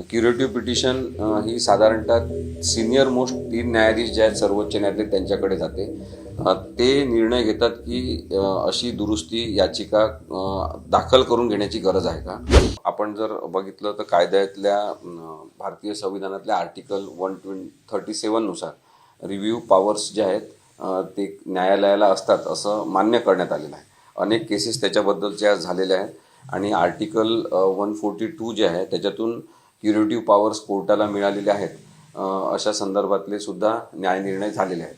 Curative petition ही साधारणतः senior most तीन न्यायाधीश जे आहेत सर्वोच्च न्यायालय त्यांच्याकडे जाते. ते निर्णय घेतात की अशी दुरुस्ती याचिका दाखल करून घेण्याची गरज आहे का? आपण जर बघितलं तर कायद्यातल्या भारतीय संविधानातल्या आर्टिकल वन ट्वेंटी थर्टी सेवननुसार रिव्ह्यू पॉवर्स जे आहेत ते न्यायालयाला असतात असं मान्य करण्यात आलेलं आहे. अनेक केसेस त्याच्याबद्दलच्या झालेल्या आहेत. आणि आर्टिकल वन फोर्टी टू जे आहे त्याच्यातून क्युरेटिव्ह पॉवर्स कोर्टाला मिळालेले आहेत. अशा संदर्भातले सुद्धा न्यायनिर्णय झालेले आहेत.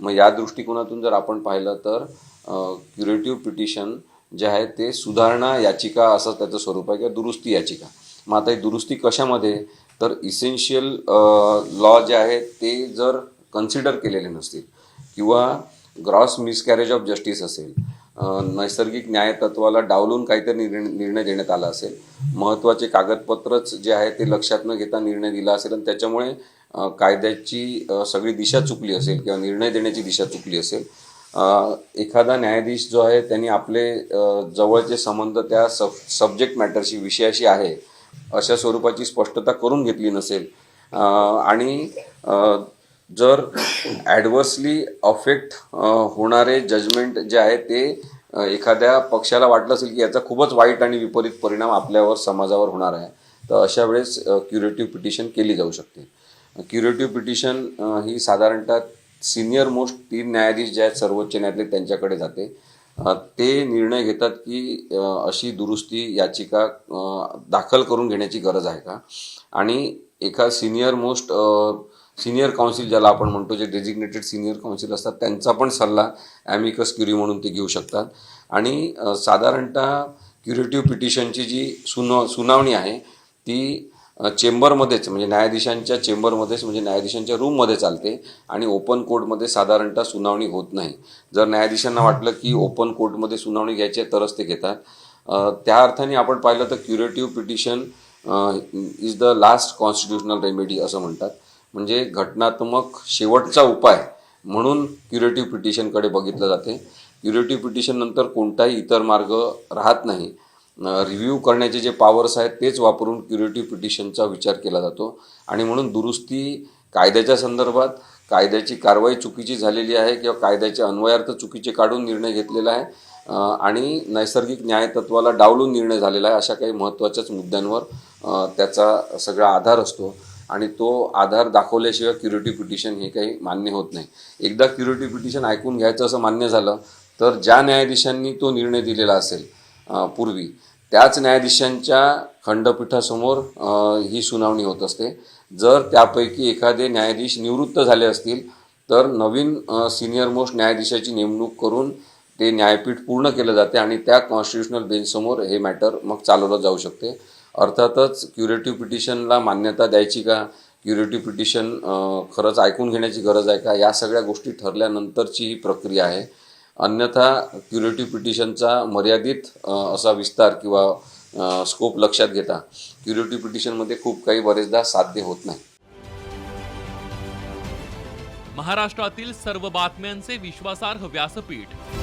मग या दृष्टिकोनातून जर आपण पाहिलं तर क्युरेटिव्ह पिटिशन जे आहे ते सुधारणा याचिका असं त्याचं स्वरूप आहे किंवा दुरुस्ती याचिका. मग आता ही दुरुस्ती कशामध्ये? तर इसेन्शियल लॉ जे आहे ते जर कन्सिडर केलेले नसतील किंवा ग्रॉस मिसकॅरेज ऑफ जस्टिस असेल नैसर्गिक न्यायतत्वाला डावलून काहीतरी निर्णय निर्णय देण्यात आला असेल. महत्त्वाचे कागदपत्रच जे आहे ते लक्षात न घेता निर्णय दिला असेल आणि त्याच्यामुळे कायद्याची सगळी दिशा चुकली असेल किंवा निर्णय देण्याची दिशा चुकली असेल. एखादा न्यायाधीश जो आहे त्यांनी आपले जवळचे संबंध त्या सब सब्जेक्ट मॅटरशी विषयाशी आहे अशा स्वरूपाची स्पष्टता करून घेतली नसेल. आणि जर ॲडव्हर्सली अफेक्ट होणारे जजमेंट जे आहे ते एखाद्या पक्षाला वाटलं असेल की याचा खूपच वाईट आणि विपरीत परिणाम आपल्यावर समाजावर होणार आहे तर अशा वेळेस क्युरेटिव्ह पिटिशन केली जाऊ शकते. क्युरेटिव्ह पिटिशन ही साधारणतः सिनियर मोस्ट तीन न्यायाधीश जे आहेत सर्वोच्च न्यायालय त्यांच्याकडे जाते. ते निर्णय घेतात की अशी दुरुस्ती याचिका दाखल करून घेण्याची गरज आहे का? आणि एका सिनियर मोस्ट सिनियर काउन्सिल ज्याला आपण म्हणतो जे डेजिग्नेटेड सिनियर काउन्सिल असतात त्यांचा पण सल्ला ॲमिकस क्युरी म्हणून ते घेऊ शकतात. आणि साधारणतः क्युरेटिव्ह पिटिशनची जी सुन सुनावणी आहे ती चेंबरमध्येच म्हणजे न्यायाधीशांच्या चेंबरमध्येच म्हणजे न्यायाधीशांच्या रूममध्ये चालते आणि ओपन कोर्टमध्ये साधारणतः सुनावणी होत नाही. जर न्यायाधीशांना वाटलं की ओपन कोर्टमध्ये सुनावणी घ्यायची आहे तरच ते घेतात. त्या अर्थाने आपण पाहिलं तर curative petition is the last constitutional remedy असं म्हणतात. म्हणजे घटनात्मक शेवटचा उपाय म्हणून क्युरेटिव्ह पिटिशनकडे बघितलं जाते. क्युरेटिव्ह पिटिशन नंतर कोणताही इतर मार्ग राहत नाही. रिव्ह्यू करण्याचे जे पॉवर्स आहेत तेच वापरून क्युरेटिव्ह पिटिशनचा विचार केला जातो. आणि म्हणून दुरुस्ती कायद्याच्या संदर्भात कायद्याची कारवाई चुकीची झालेली आहे किंवा कायद्याचे अन्वयार्थ चुकीचे काढून निर्णय घेतलेला आहे. आणि नैसर्गिक न्यायतत्वाला डावलून निर्णय झालेला आहे अशा काही महत्त्वाच्याच मुद्द्यांवर त्याचा सगळा आधार असतो. आणि तो आधार दाखवल्याशिवाय क्युरेटिव्ह पिटिशन हे काही मान्य होत नाही. एकदा क्युरेटिव्ह पिटिशन ऐकून घ्यायचं असं मान्य झालं तर ज्या न्यायाधीशांनी तो निर्णय दिलेला असेल पूर्वी त्याच न्यायाधीशांच्या खंडपीठासमोर ही सुनावणी होत असते. जर त्यापैकी एखादे न्यायाधीश निवृत्त झाले असतील तर नवीन सिनियर मोस्ट न्यायाधीशाची नेमणूक करून ते न्यायपीठ पूर्ण केलं जाते आणि त्या कॉन्स्टिट्युशनल बेंचसमोर हे मॅटर मग चालवलं जाऊ शकते. अर्थातच क्युरेटिव्ह पिटिशनला मान्यता द्यायची का? क्युरेटिव्ह पिटिशन खरंच ऐकून घेण्याची गरज आहे का? या सगळ्या गोष्टी ठरल्यानंतरची ही प्रक्रिया आहे. अन्यथा क्युरेटिव्ह पिटिशनचा मर्यादित असा विस्तार किंवा स्कोप लक्षात घेता क्युरेटिव्ह पिटिशनमध्ये खूप काही बरेचदा साध्य होत नाही. महाराष्ट्रातील सर्व बातम्यांचे विश्वासार्ह व्यासपीठ